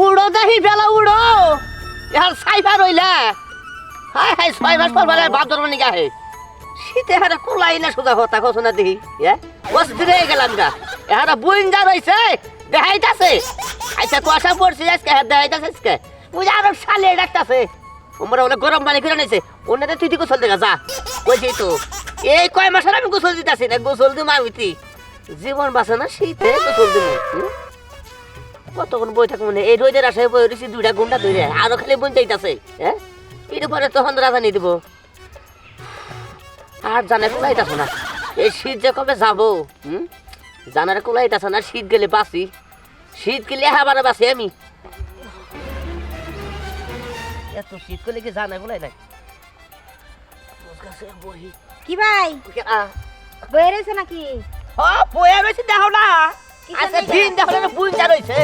উড়ো দেখি বেলা, উড়ো। ইহার সাইফা রইলা হাই হাই ছয় মাস পর বেলা বাপ ধর্ম নিকা হে। শীতে হারা কুলাই না সোজা হতা কছ না দেখি হ্যাঁ অস্থির হয়ে গেলাম গা। এহারা বুইন যা রইছে দেখাইতাছে আচ্ছা কুয়াশা পড়ছে আজকে হ্যাঁ দেখাইতাছে আজকে। যে আরও সালে ডাকতাছে। ওমরা বলে গরম পানি করে নিছে। অন্যদের তুই গোসল দেখা যা। কইছি তো, এই কয় মাসের আমি গোসল দিতাছি না গোসল দিম তুই জীবন বাঁচে না শীতে গোসল হুম? কতক্ষণ বই থাকব না এই রোদের আশায় বই রয়েছি দুইটা গুন্ডা ধরে। আরও খালি বই যাইতাছে হ্যাঁ? এর পরে তখন দিব। আর জানে কুলাইতাছে না এই শীত যে কবে যাব হুম? জানার কুলাইতাছে না শীত গেলে বাঁচি। শীত গেলে আবার বাঁচি আমি। এত শীত করলে কি জানা কুলাই নাই? কি ভাই? রয়েছে নাকি? রয়েছে দেখো না। আচ্ছা? দিন দেখো না বুঝ যা রয়েছে